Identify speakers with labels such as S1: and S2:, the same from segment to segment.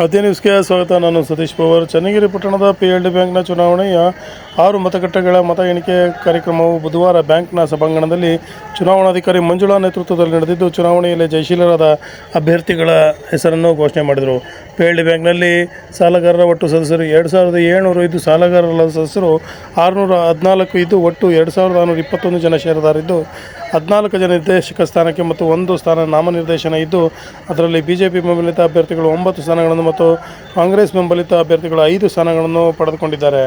S1: ಆದ್ಯ ನ್ಯೂಸ್ಗೆ ಸ್ವಾಗತ. ನಾನು ಸತೀಶ್ ಪವಾರ್. ಚನ್ನಗಿರಿ ಪಟ್ಟಣದ ಪಿ ಎಲ್ ಡಿ ಬ್ಯಾಂಕ್ನ ಚುನಾವಣೆಯ ಆರು ಮತಗಟ್ಟೆಗಳ ಮತ ಎಣಿಕೆ ಕಾರ್ಯಕ್ರಮವು ಬುಧವಾರ ಬ್ಯಾಂಕ್ನ ಸಭಾಂಗಣದಲ್ಲಿ ಚುನಾವಣಾಧಿಕಾರಿ ಮಂಜುಳಾ ನೇತೃತ್ವದಲ್ಲಿ ನಡೆದಿದ್ದು, ಚುನಾವಣೆಯಲ್ಲಿ ಜಯಶೀಲರಾದ ಅಭ್ಯರ್ಥಿಗಳ ಹೆಸರನ್ನು ಘೋಷಣೆ ಮಾಡಿದರು. ಪಿ ಎಲ್ ಡಿ ಬ್ಯಾಂಕ್ನಲ್ಲಿ ಸಾಲಗಾರರ ಒಟ್ಟು ಸದಸ್ಯರು ಎರಡು ಸಾವಿರದ ಏಳ್ನೂರು ಇದ್ದು ಸಾಲಗಾರರ ಸದಸ್ಯರು ಆರುನೂರ ಹದಿನಾಲ್ಕು ಇದ್ದು ಒಟ್ಟು ಎರಡು ಸಾವಿರದ ಆರುನೂರ ಇಪ್ಪತ್ತೊಂದು ಜನ ಷೇರುದಾರಿದ್ದು ಹದಿನಾಲ್ಕು ಜನ ನಿರ್ದೇಶಕ ಸ್ಥಾನಕ್ಕೆ ಮತ್ತು ಒಂದು ಸ್ಥಾನ ನಾಮನಿರ್ದೇಶನ ಇದ್ದು, ಅದರಲ್ಲಿ ಬಿ ಜೆ ಪಿ ಬೆಂಬಲಿತ ಅಭ್ಯರ್ಥಿಗಳು ಒಂಬತ್ತು ಸ್ಥಾನಗಳನ್ನು ಮತ್ತು ಕಾಂಗ್ರೆಸ್ ಬೆಂಬಲಿತ ಅಭ್ಯರ್ಥಿಗಳು ಐದು ಸ್ಥಾನಗಳನ್ನು ಪಡೆದುಕೊಂಡಿದ್ದಾರೆ.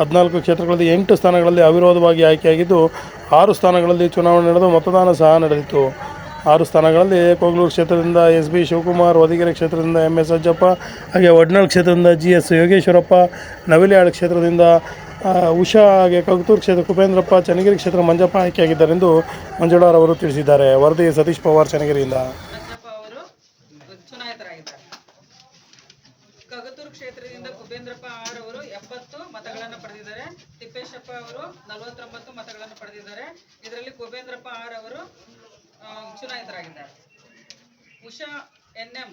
S1: ಹದಿನಾಲ್ಕು ಕ್ಷೇತ್ರಗಳಲ್ಲಿ ಎಂಟು ಸ್ಥಾನಗಳಲ್ಲಿ ಅವಿರೋಧವಾಗಿ ಆಯ್ಕೆಯಾಗಿದ್ದು, ಆರು ಸ್ಥಾನಗಳಲ್ಲಿ ಚುನಾವಣೆ ನಡೆದು ಮತದಾನ ಸಹ ನಡೆದಿತ್ತು. ಆರು ಸ್ಥಾನಗಳಲ್ಲಿ ಕೋಗ್ಲೂರು ಕ್ಷೇತ್ರದಿಂದ ಎಸ್ ಬಿ ಶಿವಕುಮಾರ್, ಹೊದಿಗೆರೆ ಕ್ಷೇತ್ರದಿಂದ ಎಂ ಎಸ್ ಅಜ್ಜಪ್ಪ, ಹಾಗೆ ವಡ್ನಾಳ್ ಕ್ಷೇತ್ರದಿಂದ ಜಿ ಎಸ್ ಯೋಗೇಶ್ವರಪ್ಪ, ನವಿಲಿಯಾಳ್ ಕ್ಷೇತ್ರದಿಂದ ಉಷಾ, ಹಾಗೆ ಕಗ್ತೂರು ಕ್ಷೇತ್ರ ಕುಪೇಂದ್ರಪ್ಪ ಚನ್ನಗಿರಿ ಕ್ಷೇತ್ರ ಮಂಜಪ್ಪ ಆಯ್ಕೆಯಾಗಿದ್ದಾರೆಂದು ಮಂಜುಳಾರವರು ತಿಳಿಸಿದ್ದಾರೆ. ವರದಿ ಸತೀಶ್ ಪವಾರ್ ಚನ್ನಗಿರಿಯಿಂದ.
S2: ಕಗತೂರು ಕ್ಷೇತ್ರದಿಂದ ಕುಬೇಂದ್ರಪ್ಪ ಆರ್ ಅವರು ಎಪ್ಪತ್ತು ಮತಗಳನ್ನು ಪಡೆದಿದ್ದಾರೆ. ತಿಪ್ಪೇಶಪ್ಪ ಅವರು ನಲವತ್ತೊಂಬತ್ತು ಮತಗಳನ್ನು ಪಡೆದಿದ್ದಾರೆ. ಇದರಲ್ಲಿ ಕುಬೇಂದ್ರಪ್ಪ ಆರ್ ಚುನಾಯಿತರಾಗಿದ್ದಾರೆ ಉಷಾ ಎನ್ ಎಂ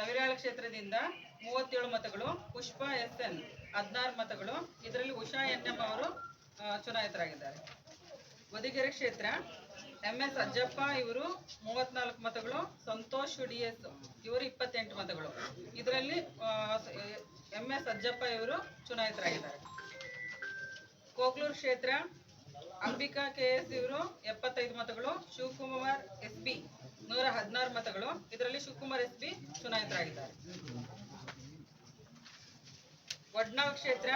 S2: ನವಿರಾಳ ಕ್ಷೇತ್ರದಿಂದ ಮೂವತ್ತೇಳು ಮತಗಳು, ಪುಷ್ಪ ಎಸ್ ಎನ್ ಹದಿನಾರು ಮತಗಳು, ಇದರಲ್ಲಿ ಉಷಾ ಎನ್ ಎಂ ಅವರು ಚುನಾಯಿತರಾಗಿದ್ದಾರೆ. ಹೊದಿಗೆರೆ ಕ್ಷೇತ್ರ ಎಂ ಎಸ್ ಅಜ್ಜಪ್ಪ ಇವರು ಮೂವತ್ನಾಲ್ಕು ಮತಗಳು, ಸಂತೋಷ್ ಡಿ ಇವರು ಇಪ್ಪತ್ತೆಂಟು ಮತಗಳು. ಇದರಲ್ಲಿ ಎಂ ಎಸ್ ಅಜ್ಜಪ್ಪ ಇವರು ಚುನಾಯಿತರಾಗಿದ್ದಾರೆ. ಕೋಗ್ಲೂರು ಕ್ಷೇತ್ರ ಅಂಬಿಕಾ ಕೆ ಎಸ್ ಇವರು ಎಪ್ಪತ್ತೈದು ಮತಗಳು, ಶಿವಕುಮಾರ್ ಎಸ್ ಬಿ ನೂರ ಹದಿನಾರು ಮತಗಳು. ಇದರಲ್ಲಿ ಶಿವಕುಮಾರ್ ಎಸ್ ಬಿ ಚುನಾಯಿತರಾಗಿದ್ದಾರೆ. ವಡ್ನಾಳ್ ಕ್ಷೇತ್ರ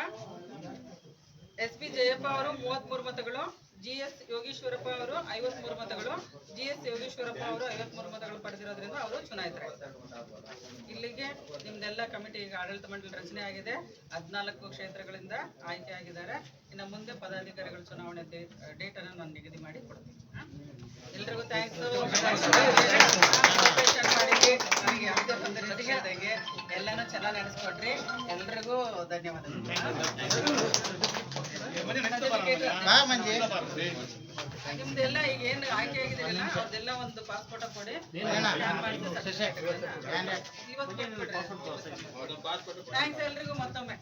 S2: ಎಸ್ ಪಿ ಜಯಪ್ಪ ಅವರು ಮೂವತ್ಮೂರು ಮತಗಳು ಜಿ ಎಸ್ ಯೋಗೀಶ್ವರಪ್ಪ ಅವರು ಐವತ್ಮೂರು ಮತಗಳು ಜಿ ಎಸ್ ಯೋಗೀಶ್ವರಪ್ಪ ಅವರು ಐವತ್ಮೂರು ಮತಗಳು ಪಡೆದಿರೋದ್ರಿಂದ ಅವರು ಚುನಾಯಿತರಾಗಿದ್ದಾರೆ. ಇಲ್ಲಿಗೆ ನಿಮ್ದೆಲ್ಲ ಕಮಿಟಿ ಈಗ ಆಡಳಿತ ಮಂಡಳಿ ರಚನೆ ಆಗಿದೆ. ಹದಿನಾಲ್ಕು ಕ್ಷೇತ್ರಗಳಿಂದ ಆಯ್ಕೆ ಆಗಿದ್ದಾರೆ. ಇನ್ನು ಮುಂದೆ ಪದಾಧಿಕಾರಿಗಳ ಚುನಾವಣೆ ಡೇಟ್ ಅನ್ನು ನಾನು ನಿಗದಿ ಮಾಡಿ ಕೊಡ್ತೀನಿ? ಎಲ್ರಿಗೂ ಥ್ಯಾಂಕ್ಸ್ ನನಗೆ ಯಾವುದೇ ತೊಂದರೆ ಇಲ್ಲದಂಗೆ ಎಲ್ಲಾನು ಚೆನ್ನಾಗಿ ನಡೆಸ್ಕೊಟ್ರಿ. ಎಲ್ರಿಗೂ ಧನ್ಯವಾದಗಳು. ನಿಮ್ದೆಲ್ಲ ಈಗ ಏನು ಆಯ್ಕೆ ಆಗಿದ್ದೀರಲ್ಲ ಅದೆಲ್ಲ ಒಂದು ಪಾಸ್ಪೋರ್ಟ್ ಕೊಡಿ. ಥ್ಯಾಂಕ್ಸ್ ಎಲ್ರಿಗೂ ಮತ್ತೊಮ್ಮೆ.